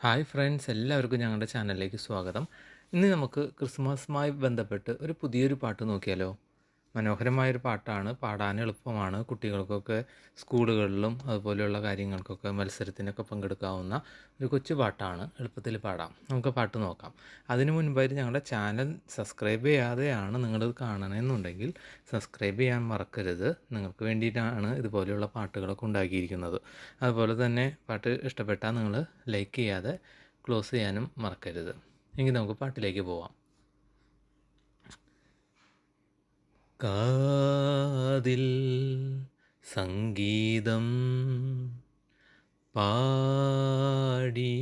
Hi friends എല്ലാവർക്കും ഞങ്ങളുടെ ചാനലിലേക്ക് സ്വാഗതം. ഇന്ന് നമുക്ക് ക്രിസ്മസുമായി ബന്ധപ്പെട്ട് ഒരു പുതിയൊരു പാട്ട് നോക്കിയാലോ? മനോഹരമായൊരു പാട്ടാണ്. പാടാൻ എളുപ്പമാണ്. കുട്ടികൾക്കൊക്കെ സ്കൂളുകളിലും അതുപോലെയുള്ള കാര്യങ്ങൾക്കൊക്കെ മത്സരത്തിനൊക്കെ പങ്കെടുക്കാവുന്ന ഒരു കൊച്ചു പാട്ടാണ്. എളുപ്പത്തിൽ പാടാം. നമുക്ക് പാട്ട് നോക്കാം. അതിനു മുൻപായിട്ട് ഞങ്ങളുടെ ചാനൽ സബ്സ്ക്രൈബ് ചെയ്യാതെയാണ് നിങ്ങളിത് കാണണമെന്നുണ്ടെങ്കിൽ സബ്സ്ക്രൈബ് ചെയ്യാൻ മറക്കരുത്. നിങ്ങൾക്ക് വേണ്ടിയിട്ടാണ് ഇതുപോലെയുള്ള പാട്ടുകളൊക്കെ ഉണ്ടാക്കിയിരിക്കുന്നത്. അതുപോലെ തന്നെ പാട്ട് ഇഷ്ടപ്പെട്ടാൽ നിങ്ങൾ ലൈക്ക് ചെയ്യാതെ ക്ലോസ് ചെയ്യാനും മറക്കരുത്. എങ്കിൽ നമുക്ക് പാട്ടിലേക്ക് പോവാം. കാതിൽ സംഗീതം പാടി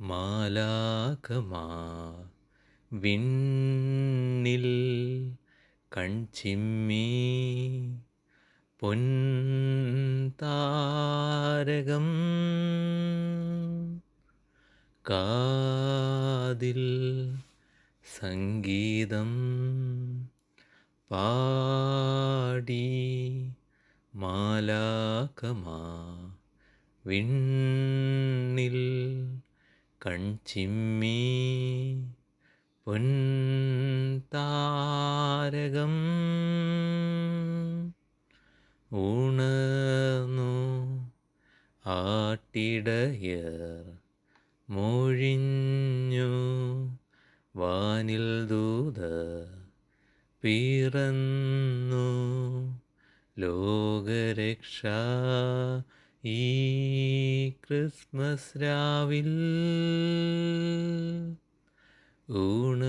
മാലാകമാ വിണ്ണിൽ കൺചിമ്മി പൊൻതാരകം. കാതിൽ സംഗീതം പാടി മാലാകമാ വിണ്ണിൽ കൺചിമ്മി പൊൻതാരകം ഉണർന്നു ആട്ടിടയർ മൊഴിഞ്ഞു വാനിൽ ദൂതർ പിറന്നു. ലോകരക്ഷ ഈ ക്രിസ്മസ് രാവിൽ ഉണർന്നു.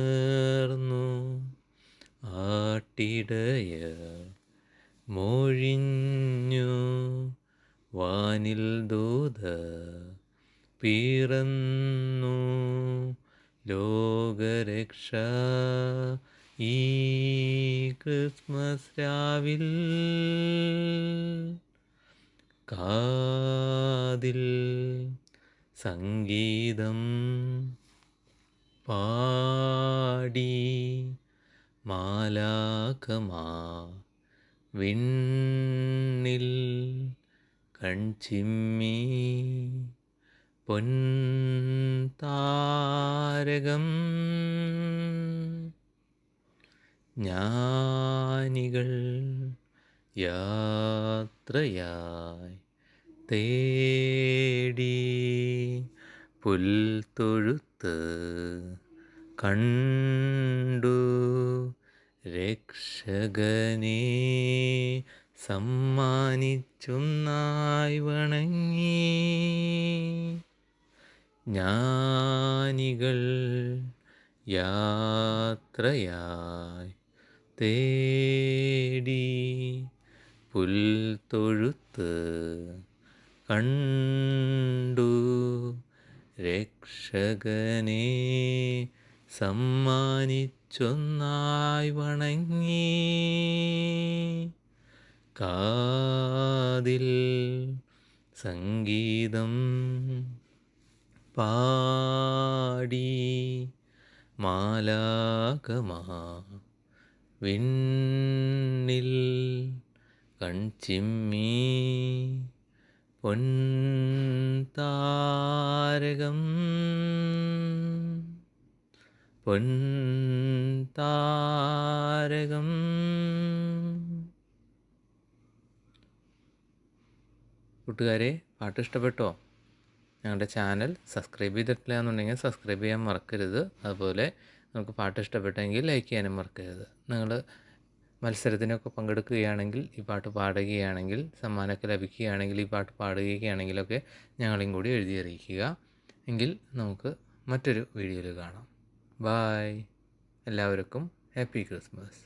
ആട്ടിടയ മൊഴിഞ്ഞു. വാനിൽ ദൂത പിറന്നു. ലോകരക്ഷ ഈ ക്രിസ്മസ് രാവിൽ കാതിൽ സംഗീതം പാടി മാലാക്കമാ വിണ്ണിൽ കൺചിമ്മി പൊൻതാരകം. ജ്ഞാനികൾ യാത്രയായി തേടി പുൽത്തൊഴുത്ത് കണ്ടു രക്ഷകനെ സമ്മാനിച്ചൊന്നായി വണങ്ങി. ജ്ഞാനികൾ യാത്രയായി തേടി പുൽത്തൊഴുത്ത് കണ്ടു. രക്ഷകനെ സമ്മാനിച്ചൊന്നായി വണങ്ങി. കാതിൽ സംഗീതം പാടി മാലാകമാ വിണ്ണിൽ കൺചിമ്മി പൊൻതാരകം. പൊൻതാരകം. കൂട്ടുകാരെ പാട്ട് ഇഷ്ടപ്പെട്ടോ? ഞങ്ങളുടെ ചാനൽ സബ്സ്ക്രൈബ് ചെയ്തിട്ടില്ല എന്നുണ്ടെങ്കിൽ സബ്സ്ക്രൈബ് ചെയ്യാൻ മറക്കരുത്. അതുപോലെ നമുക്ക് പാട്ട് ഇഷ്ടപ്പെട്ടെങ്കിൽ ലൈക്ക് ചെയ്യാനും മറക്കരുത്. നിങ്ങൾ മത്സരത്തിനൊക്കെ പങ്കെടുക്കുകയാണെങ്കിൽ ഈ പാട്ട് പാടുകയാണെങ്കിൽ സമ്മാനമൊക്കെ ലഭിക്കുകയാണെങ്കിൽ ഈ പാട്ട് പാടുകയാണെങ്കിലൊക്കെ ഞങ്ങളെയും കൂടി എഴുതി അറിയിക്കുക. എങ്കിൽ നമുക്ക് മറ്റൊരു വീഡിയോയിൽ കാണാം. ബായ് എല്ലാവർക്കും ഹാപ്പി ക്രിസ്മസ്